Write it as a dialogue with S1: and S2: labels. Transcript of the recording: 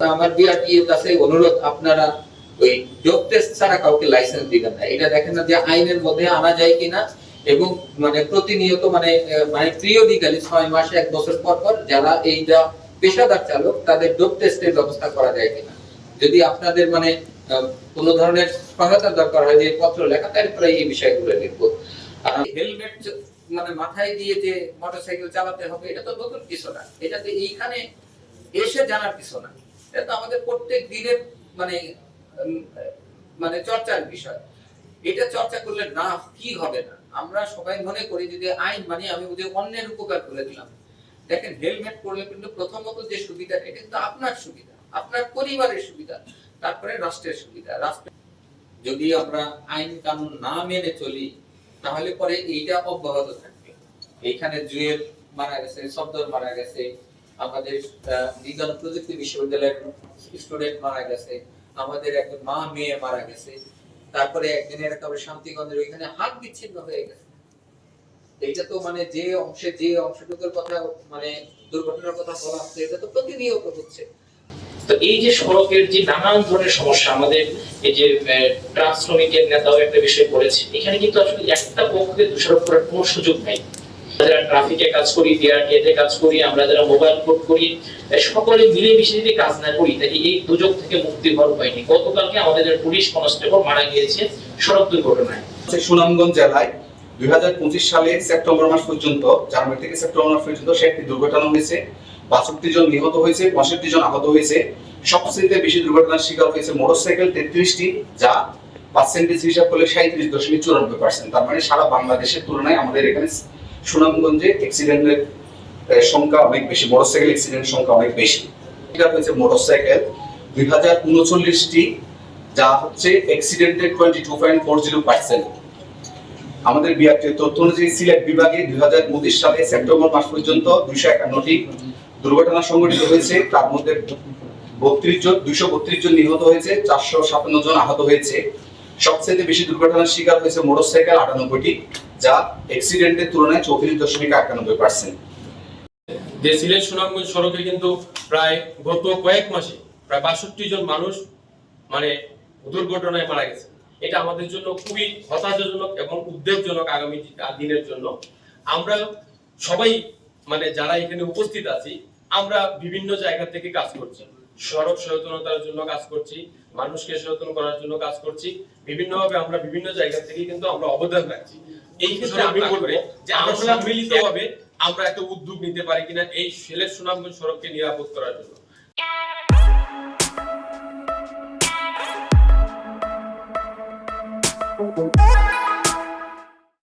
S1: আমার বিআরটিএর কাছে অনুরোধ, আপনারা ওই ডোপ টেস্ট ছাড়া কাউকে লাইসেন্স দিবেন না। এটা দেখেন না যে আইনের মধ্যে আনা যায় কিনা, এবং মানে প্রতিনিয়ত মানে মানে পিরিয়ডিক্যালি ছয় মাস, এক বছর পর পর যারা এইটা পেশাদার চালক, তাদের ডোপ টেস্টের ব্যবস্থা করা যায় কিনা। যদি আপনাদের মানে কোনো ধরনের সহায়তা দরকার হয় যে পত্র লেখা, তারপরে এই বিষয়গুলো লিখব। হেলমেট মানে মাথায় দিয়ে যে মোটরসাইকেল চালাতে হবে, এটা তো নতুন কিছু না। এটা তো এইখানে এসে জানার কিছু না। এটা তো আমাদের প্রত্যেক দিনের মানে মানে চর্চার বিষয়। এটা চর্চা করলে না, কি হবে না? আমরা সবাই মনে করি যদি আইন মানে আমি ওদের অন্যের উপকার করে দিলাম। দেখেন, হেলমেট পরলে কিন্তু প্রথমত যে সুবিধা, এটা কিন্তু আপনার সুবিধা, আপনার পরিবারের সুবিধা, তারপরে রাষ্ট্রের সুবিধা। রাষ্ট্র যদি আমরা আইন কানুন না মেনে চলি তাহলে পরে এইটা অব্যাহত থাকবে। এইখানে জুয়েল মারা গেছে শব্দর মারা গেছে, আমাদের বিজ্ঞান প্রযুক্তি বিশ্ববিদ্যালয়ের স্টুডেন্ট মারা গেছে, আমাদের একজন মা মেয়ে মারা গেছে, তারপরে একদিনের একেবারে শান্তিগঞ্জের ওইখানে হাত বিচ্ছিন্ন হয়ে গেছে। এইটা তো মানে যে অংশে, যে অংশটুকুর কথা মানে দুর্ঘটনার কথা বলা হচ্ছে, এটা তো প্রতিনিয়ত হচ্ছে।
S2: তো এই যে সড়কের যে নানান ধরনের সমস্যা আমাদের এই যে ট্রাক শ্রমিকের নেতাও একটা বিষয় বলেছে, এখানে কিন্তু আসলে একটা পক্ষকে দোষারোপ করার কোনো সুযোগ নাই। যারা ট্রাফিকে কাজ করি ডিআরটিএতে কাজ করি, আমরা যারা মোবাইল করি সকলে মিলেমিশে যদি কাজ না করি, তাহলে এই থেকে মুক্তি হওয়ার গতকালকে আমাদের পুলিশ কনস্টেবল মারা গিয়েছে সড়ক দুর্ঘটনায়।
S3: সুনামগঞ্জ জেলায় দুই হাজার পঁচিশ সালে সেপ্টেম্বর মাস পর্যন্ত, জানুয়ারি থেকে সেপ্টেম্বর মাস পর্যন্ত সে একটি দুর্ঘটনা হয়েছে। বাষট্টি জন নিহত হয়েছে, পঁয়ষট্টি জন আহত হয়েছে। সবচেয়ে বেশি দুর্ঘটনার শিকার হয়েছে মোটরসাইকেল তেত্রিশটি, যা পার্সেন্টেজ হিসাব করলে সাঁত্রিশ দশমিক চুরানব্বই পার্সেন্ট তার মানে সারা বাংলাদেশের তুলনায় আমাদের এখানে সুনামগঞ্জে অ্যাক্সিডেন্টের সংখ্যা অনেক বেশি, মোটরসাইকেল অ্যাক্সিডেন্ট সংখ্যা অনেক বেশি। এটা হয়েছে মোটরসাইকেল। দুই হাজার উনচল্লিশটি, যা হচ্ছে অ্যাক্সিডেন্টের twenty two point four zero percent আমাদের বিআরটির তথ্য অনুযায়ী সিলেট বিভাগে দুই হাজার পঁচিশ সালে সেপ্টেম্বর মাস পর্যন্ত দুইশো একান্নটি দুর্ঘটনা সংঘটিত হয়েছে, তার মধ্যে বত্রিশ জন, দুইশো বত্রিশ জন নিহত হয়েছে, চারশো সাতান্ন জন আহত হয়েছে। সবচেয়ে বেশি দুর্ঘটনার শিকার হয়েছে মোটরসাইকেল আটানব্বইটি, যা অ্যাক্সিডেন্টের তুলনায় চৌত্রিশ দশমিক একানব্বই পার্সেন্ট
S4: যে সিলেট সুনামগঞ্জ সড়কে কিন্তু প্রায় গত কয়েক মাসে প্রায় বাষট্টি জন মানুষ মানে দুর্ঘটনায় মারা গেছে। এটা আমাদের জন্য খুবই হতাশাজনক এবং উদ্বেগজনক আগামী দিনের জন্য। আমরা সবাই মানে যারা এখানে উপস্থিত আছি আমরা বিভিন্ন জায়গা থেকে কাজ করছি। সড়ক সচেতনতার জন্য কাজ করছি মানুষকে সচেতন করার জন্য কাজ করছি। বিভিন্নভাবে আমরা বিভিন্ন জায়গা থেকে কিন্তু আমরা অবদান রাখছি। এই ক্ষেত্রে আমি বলব যে আমরা মিলিতভাবে আমরা একটা উদ্যোগ নিতে পারি কিনা এই সেলের সুনামগঞ্জ সড়ককে নিরাপদ করার জন্য।
S5: Thank